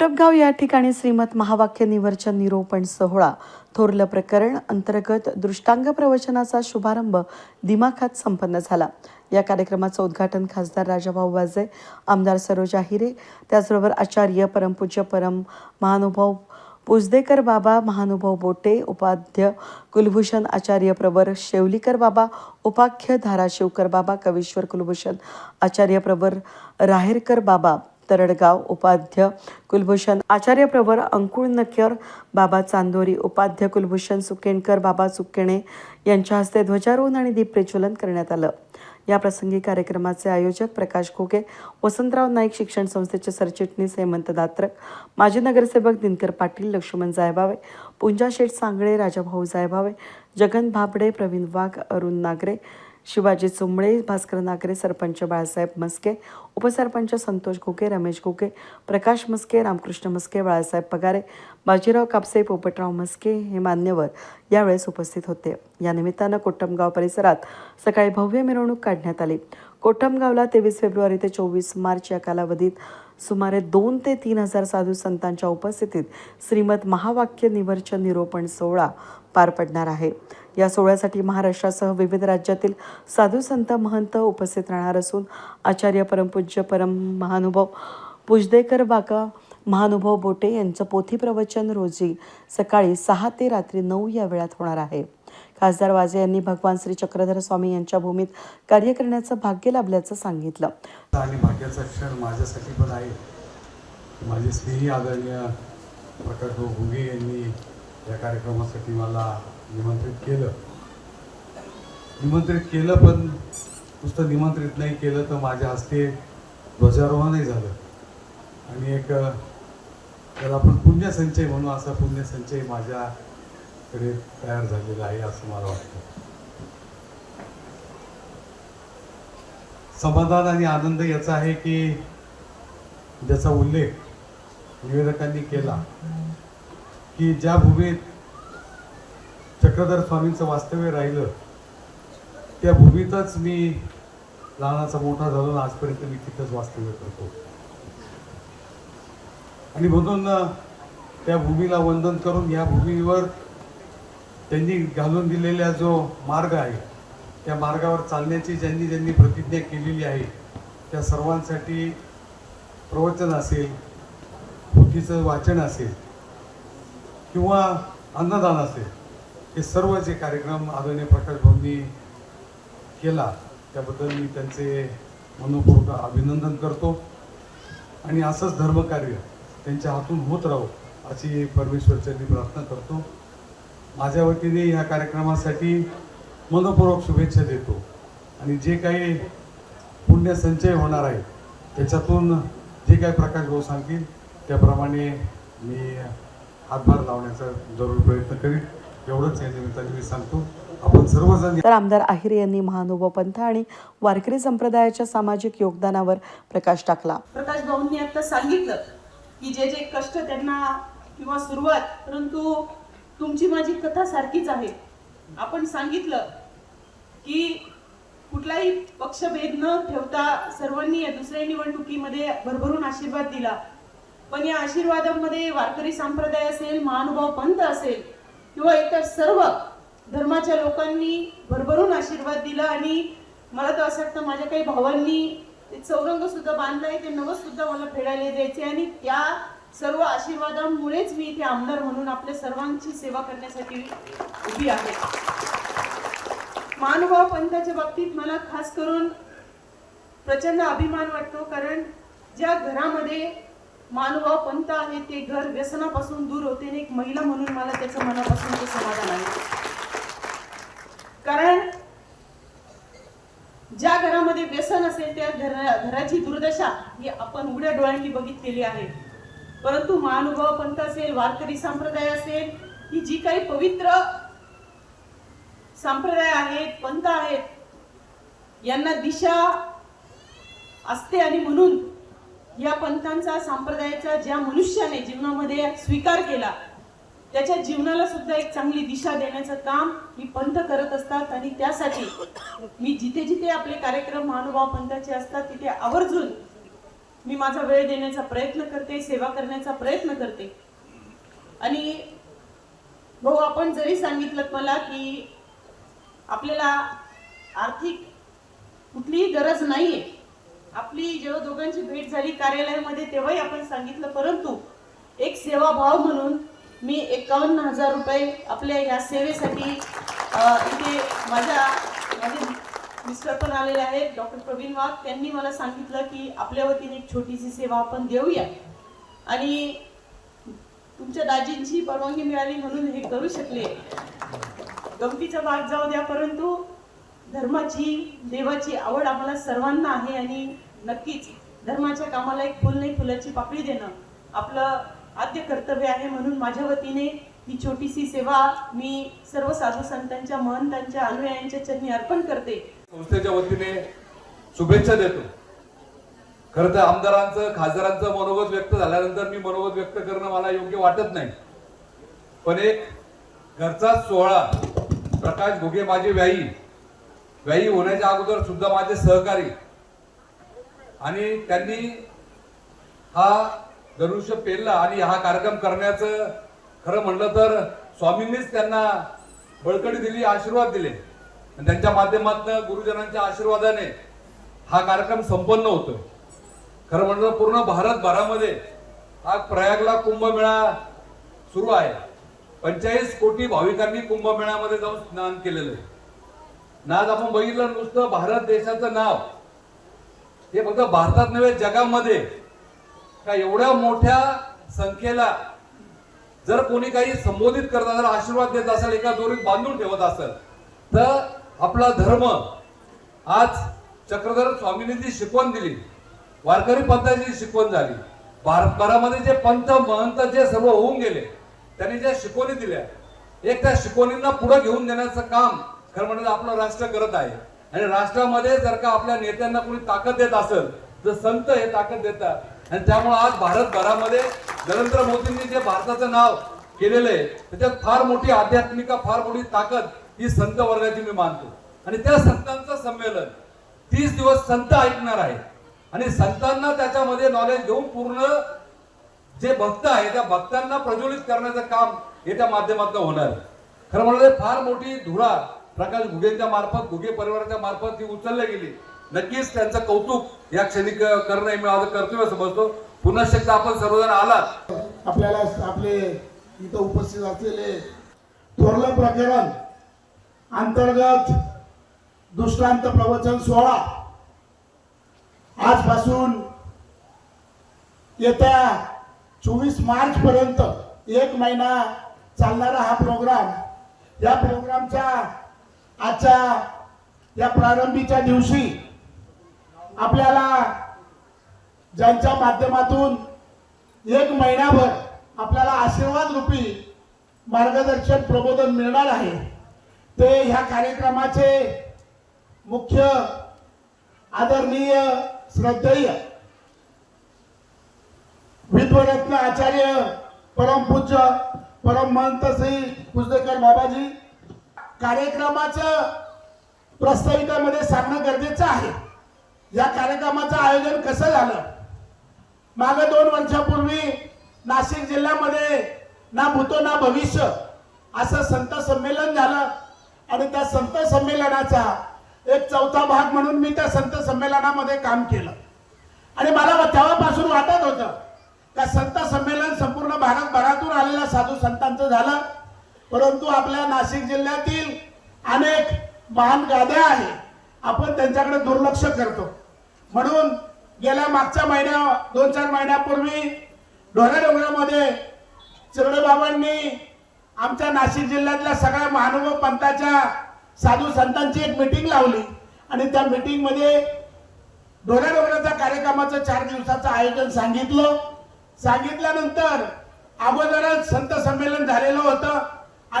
कोटपगाव या ठिकाणी श्रीमत महावाक्य निवर्चन निरोपण सोहळा. थोरलं प्रकरण अंतर्गत दृष्टांग प्रवचनाचा शुभारंभ दिमाखात संपन्न झाला. या कार्यक्रमाचं उद्घाटन खासदार राजाभाऊ वाजे आमदार सरोजा हिरे त्याचबरोबर आचार्य परमपूज्य परम महानुभाव पुजदेकर बाबा महानुभाव बोटे उपाध्य कुलभूषण आचार्य प्रवर शेवलीकर बाबा उपाख्य धाराशिवकर बाबा कवीश्वर कुलभूषण आचार्य प्रवर राहेरकर बाबा तरडगाव उपाध्य कुलभूषण आचार्य प्रवर अंकुळ अंकुळनकर बाबा चांदोरी उपाध्य कुलभूषण सुकेणकर बाबा सुकेणे यांच्या हस्ते ध्वजारोहण आणि दीप प्रज्वलन करण्यात आलं. या प्रसंगी कार्यक्रमाचे आयोजक प्रकाश घोगे वसंतराव नाईक शिक्षण संस्थेचे सरचिटणीस हेमंत दात्रक माजी नगरसेवक दिनकर पाटील लक्ष्मण जायभावे पुंजा शेठ सांगळे राजाभाऊ जायभावे जगन भाबडे प्रवीण वाघ अरुण नागरे शिवाजी चुंबळे भास्कर नागरे सरपंच बाळासाहेब मस्के उपसरपंच संतोष घोगे रमेश घोगे प्रकाश मस्के रामकृष्ण मस्के बाळासाहेब पगारे बाजीराव कापसे पोपटराव मस्के हे मान्यवर यावेळेस उपस्थित होते. या निमित्तानं कोटमगाव परिसरात सकाळी भव्य मिरवणूक काढण्यात आली. कोटमगावला तेवीस फेब्रुवारी ते चोवीस मार्च या कालावधीत सुमारे दोन ते तीन हजार साधू संतांच्या उपस्थितीत श्रीमद महावाक्य निवर्चन निरोपण सोहळा पार पडणार आहे. या सोहळ्यासाठी महाराष्ट्रासह विविध राज्यातील साधू संत महंत उपस्थित राहणार असून आचार्य परमपूज्य परम महानुभाव पुजदेकर बाका महानुभाव बोटे यांचं पोथी प्रवचन रोजी सकाळी सहा ते रात्री नऊ या वेळात होणार आहे. खासदार वाजे यांनी भगवान श्री चक्रधर स्वामी यांच्या भूमीत कार्य करण्याचं भाग्य लाभल्याचं सांगितलं. आणि भाग्याचा क्षण माझ्यासाठी पण आहे. माझे स्नेही आदरणीय प्रकट घुगे यांनी या कार्यक्रमासाठी मला निमंत्रित केलं. निमंत्रित केलं पण नुसतं निमंत्रित नाही केलं तर माझ्या हस्ते ध्वजारोहणही झालं. आणि एक त्याला आपण पुण्यसंचय म्हणू असा पुण्यसंचय माझ्याकडे तयार झालेला आहे असं मला वाटतं. समाधान आणि आनंद याचा आहे की ज्याचा उल्लेख निवेदकांनी केला की ज्या भूमीत चक्रधर स्वामींचं वास्तव्य राहिलं त्या भूमीतच मी लहानाचा मोठा झालो आजपर्यंत मी तिथंच वास्तव्य करतो. आणि म्हणून त्या भूमीला वंदन करून या भूमीवर त्यांनी घालून दिलेला जो मार्ग आहे त्या मार्गावर चालण्याची ज्यांनी ज्यांनी प्रतिज्ञा केलेली आहे त्या सर्वांसाठी प्रवचन असेल पोथीचं वाचन असेल किंवा अन्नदान असेल हे सर्व जे कार्यक्रम आदरणीय प्रकाश भाऊंनी केला त्याबद्दल मी त्यांचे मनपूर्वक अभिनंदन करतो. आणि असंच धर्मकार्य त्यांच्या हातून होत राहो अशी परमेश्वरच्यांनी प्रार्थना करतो. माझ्या वतीने ह्या कार्यक्रमासाठी मनपूर्वक शुभेच्छा देतो. आणि जे काही पुण्य संचय होणार आहे त्याच्यातून जे काही प्रकाश भाऊ सांगतील त्याप्रमाणे मी हातभार लावण्याचा जरूर प्रयत्न करीन. एवढंच या निमित्ताने मी सांगतो. आपण सर्वजण तर आमदार आहिरे यांनी महानुभाव पंथ आणि वारकरी संप्रदायाच्या सामाजिक योगदानावर प्रकाश टाकला. प्रकाश भाऊंनी आता सांगितलं की जे जे कष्ट त्यांना किंवा सुरुवात परंतु तुमची माझी कथा सारखीच आहे. आपण सांगितलं की कुठलाही पक्षभेद न ठेवता सर्वांनी या दुसऱ्या निवडणुकीमध्ये भरभरून आशीर्वाद दिला. पण या आशीर्वादामध्ये वारकरी संप्रदाय असेल महानुभाव पंथ असेल किंवा इतर सर्व धर्माच्या लोकांनी भरभरून आशीर्वाद दिला आणि मला तर असं वाटतं माझ्या काही भावांनी ते चौरंग सुद्धा बांधलाय ते नवस सुद्धा मला फेडायला द्यायचे आणि त्या सर्व आशीर्वादामुळेच मी इथे आमदार म्हणून आपल्या सर्वांची सेवा करण्यासाठी उभी आहे. मानभाव पंथाच्या बाबतीत मला खास करून प्रचंड अभिमान वाटतो कारण ज्या घरामध्ये महानुभाव पंत आहे ते घर व्यसनापासून दूर होते आणि एक महिला म्हणून मला त्याचं मनापासून ते समाधान आहे. कारण ज्या घरामध्ये व्यसन असेल त्या घरा घराची दुर्दशा ही आपण उघड्या डोळ्यांनी बघितलेली आहे. परंतु महानुभाव पंत असेल वारकरी संप्रदाय असेल ही जी काही पवित्र संप्रदाय आहेत पंथ आहेत यांना दिशा असते आणि म्हणून या पंथांचा संप्रदायाचा ज्या मनुष्याने जीवनामध्ये स्वीकार केला त्याच्या जीवनाला सुद्धा एक चांगली दिशा देण्याचं काम ही पंथ करत असतात. आणि त्यासाठी मी जिथे जिथे आपले कार्यक्रम महानुभाव पंथाचे असतात तिथे आवर्जून मी माझा वेळ देण्याचा प्रयत्न करते सेवा करण्याचा प्रयत्न करते. आणि भाऊ आपण जरी सांगितलं मला की आपल्याला आर्थिक कुठलीही गरज नाहीये आपली जेव्हा दोघांची भेट झाली कार्यालयामध्ये तेव्हाही आपण सांगितलं परंतु एक सेवाभाव म्हणून मी एकावन्न हजार रुपये आपल्या ह्या सेवेसाठी इथे माझ्या माझे मिस्टर पण आलेले आहेत डॉक्टर प्रवीण वाघ. त्यांनी मला सांगितलं की आपल्या वतीने एक छोटीशी सेवा आपण देऊया. आणि तुमच्या दाजींची परवानगी मिळाली म्हणून हे करू शकले. गमतीचा भाग जाऊ द्या परंतु धर्माची देवाची आवड आम्हाला सर्वांना आहे आणि नक्कीच धर्माच्या कामाला एक फुल नाही फुलाची पाकळी देणं आपलं आद्य कर्तव्य आहे म्हणून माझ्या वतीने ही छोटीशी सेवा मी सर्व साधू संतांच्या महंतांच्या अनुयायांच्या चरणी अर्पण करते. संस्थेच्या वतीने शुभेच्छा देतो. खरं तर आमदारांचं खासदारांचं मनोगत व्यक्त झाल्यानंतर मी मनोगत व्यक्त करणं मला योग्य वाटत नाही. पण एक घरचा सोहळा प्रकाश घुगे माझे व्याई व्याई होण्याच्या अगोदर सुद्धा माझे सहकारी आणि त्यांनी हा धनुष्य पेरला आणि हा कार्यक्रम करण्याचं खरं म्हणलं तर स्वामींनीच त्यांना बळकटी दिली आशीर्वाद दिले. आणि त्यांच्या माध्यमातून गुरुजनांच्या आशीर्वादाने हा कार्यक्रम संपन्न होतोय. खरं म्हणलं पूर्ण भारतभरामध्ये हा प्रयागला कुंभमेळा सुरू आहे. पंचेचाळीस कोटी भाविकांनी कुंभमेळ्यामध्ये जाऊन स्नान केलेलं आहे. ना आज आपण बघितलं नुसतं भारत देशाचं नाव. हे फक्त भारतात नव्हे जगामध्ये. का एवढ्या मोठ्या संख्येला जर कोणी काही संबोधित करत असेल आशीर्वाद देत असेल एका दोरीत बांधून ठेवत असेल तर आपला धर्म आज चक्रधर स्वामींनी जी शिकवण दिली वारकरी पंथाची शिकवण झाली भारतभरामध्ये जे पंथ महंत जे सर्व होऊन गेले त्यांनी ज्या शिकवणी दिल्या एक त्या शिकवणींना पुढे घेऊन देण्याचं काम खरं म्हणजे आपलं राष्ट्र करत आहे. आणि राष्ट्रामध्ये जर का आपल्या नेत्यांना कोणी ताकद देत असेल तर संत हे ताकद देतात आणि त्यामुळे आज भारतभरामध्ये नरेंद्र मोदींनी जे भारताचं नाव केलेलं आहे त्याच्यात फार मोठी आध्यात्मिका फार मोठी ताकद ही संत वर्गाची मी मानतो. आणि त्या संतांचं संमेलन तीस दिवस संत ऐकणार आहे. आणि संतांना त्याच्यामध्ये नॉलेज घेऊन पूर्ण जे भक्त आहे त्या भक्तांना प्रज्वलित करण्याचं काम हे त्या माध्यमातून होणार आहे. खरं म्हणजे फार मोठी धुरा प्रकाश घुगेंच्या मार्फत घुगे परिवाराच्या मार्फत ती उचलली गेली. नक्कीच त्यांचं कौतुक या क्षणी करणं हे मी माझं कर्तव्य समजतो. पुन्हा एकदा आपण सर्वजण आलात. आपल्याला आपले इथं उपस्थित असलेले थोरलं प्रकरण अंतर्गत दृष्टांत प्रवचन सोहळा आजपासून येत्या चोवीस मार्च पर्यंत एक महिना चालणारा हा प्रोग्राम या प्रोग्रामच्या आजच्या या प्रारंभीच्या दिवशी आपल्याला ज्यांच्या माध्यमातून एक महिनाभर आपल्याला आशीर्वाद रूपी मार्गदर्शन प्रबोधन मिळणार आहे ते ह्या कार्यक्रमाचे मुख्य आदरणीय श्रद्धेय विद्वरत्न आचार्य परमपूज्य परम महंत श्री कुजदेकर बाबाजी कार्यक्रमाचं प्रस्ताविकामध्ये सांगणं गरजेचं आहे. या कार्यक्रमाचं आयोजन कसं झालं? मागे दोन वर्षापूर्वी नाशिक जिल्ह्यामध्ये ना भूतो ना भविष्य असं संत संमेलन झालं. आणि त्या संत संमेलनाचा एक चौथा भाग म्हणून मी त्या संत संमेलनामध्ये काम केलं. आणि मला तेव्हापासून वाटत होतं का संत संमेलन संपूर्ण भारतभरातून आलेल्या साधू संतांचं झालं. परंतु आपल्या नाशिक जिल्ह्यातील अनेक महान गाद्या आहे. आपण त्यांच्याकडे दुर्लक्ष करतो. म्हणून गेल्या मागच्या महिन्या दोन चार महिन्यापूर्वी ढोरे डोंगरामध्ये चिरडेबाबांनी आमच्या नाशिक जिल्ह्यातल्या सगळ्या महानुभव पंथाच्या साधू संतांची एक मिटिंग लावली. आणि त्या मिटिंग ढोरे डोंगराच्या कार्यक्रमाचं चार दिवसाचं आयोजन सांगितलं. सांगितल्यानंतर अगोदरच संत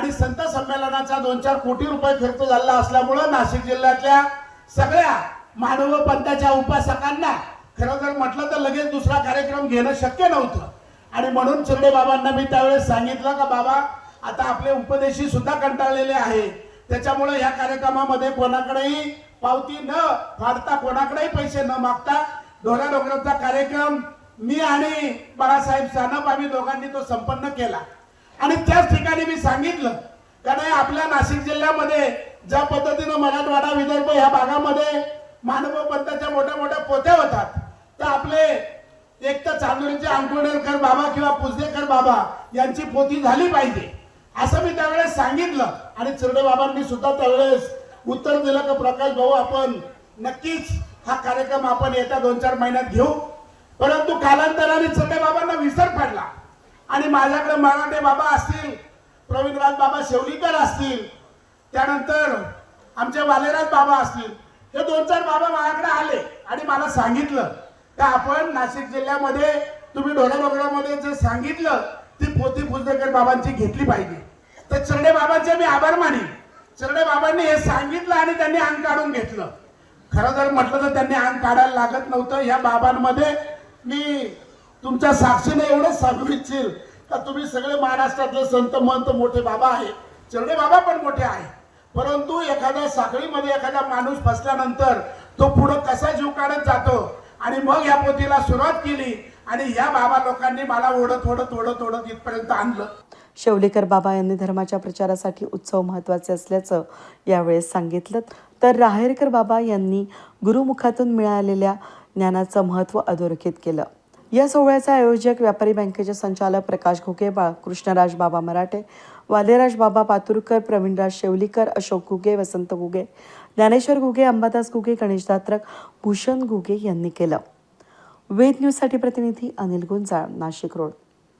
आणि संत संमेलनाचा दोन चार कोटी रुपये खर्च झाला असल्यामुळं नाशिक जिल्ह्यातल्या सगळ्या मानव पंथाच्या उपासकांना खरं जर म्हटलं तर लगेच दुसरा कार्यक्रम घेणं शक्य नव्हतं. आणि म्हणून चिरडे बाबांना मी त्यावेळेस सांगितलं का बाबा आता आपले उपदेशी सुद्धा कंटाळलेले आहे. त्याच्यामुळे या कार्यक्रमामध्ये कोणाकडेही पावती न फाडता कोणाकडेही पैसे न मागता ढोरा डोंगराचा कार्यक्रम मी आणि बाळासाहेब सानप आम्ही दोघांनी तो संपन्न केला. आणि त्याच ठिकाणी मी सांगितलं कारण आपल्या नाशिक जिल्ह्यामध्ये ज्या पद्धतीनं मराठवाडा विदर्भ ह्या भागामध्ये मानव पंथाच्या मोठ्या मोठ्या पोत्या होतात तर आपले एक तर चांदोरीचे अंकुळेकर बाबा किंवा पुजदेकर बाबा यांची पोती झाली पाहिजे असं मी त्यावेळेस सांगितलं. आणि चिरडे बाबांनी सुद्धा त्यावेळेस उत्तर दिलं की प्रकाश भाऊ आपण नक्कीच हा कार्यक्रम आपण येत्या दोन चार महिन्यात घेऊ. परंतु कालांतराने चिरडे बाबांना विसर पडला. आणि माझ्याकडे मराठे बाबा असतील प्रवीणराज बाबा शेवलीकर असतील त्यानंतर आमचे वालेराज बाबा असतील हे दोन चार बाबा माझ्याकडे आले आणि मला सांगितलं. का आपण नाशिक जिल्ह्यामध्ये तुम्ही ढोराडोगरामध्ये जे सांगितलं ती पोती फुजदेकर बाबांची घेतली पाहिजे. तर चरडे बाबांचे मी आभार मानेन. चरडे बाबांनी हे सांगितलं आणि त्यांनी अंग काढून घेतलं. खरं जर म्हटलं तर त्यांनी अंग काढायला लागत नव्हतं. ह्या बाबांमध्ये मी तुमच्या साक्षीने एवढंच सांगू इच्छिल का तुम्ही सगळे महाराष्ट्रातले संत मंत मोठे बाबा आहे चरणे बाबा पण मोठे आहे परंतु एखाद्या साखळीमध्ये एखादा माणूस फसल्यानंतर तो पुढं कसा जीव काढत जातो? आणि मग या पोथीला सुरुवात केली आणि या बाबा लोकांनी मला ओढत ओढत ओढत ओढत इथपर्यंत आणलं. शेवलेकर बाबा यांनी धर्माच्या प्रचारासाठी उत्सव महत्त्वाचे असल्याचं यावेळेस सांगितलं. तर राहेरकर बाबा यांनी गुरुमुखातून मिळालेल्या ज्ञानाचं महत्त्व अधोरेखित केलं. या सोहळ्याचा आयोजक व्यापारी बँकेचे संचालक प्रकाश घुगे बा कृष्णराज बाबा मराठे वालेराज बाबा पातुरकर प्रवीणराज शेवलीकर अशोक घुगे वसंत घुगे ज्ञानेश्वर घुगे अंबादास घुगे गणेश दात्रक भूषण घुगे यांनी केलं. वेद न्यूजसाठी प्रतिनिधी अनिल गुंजाळ नाशिक रोड.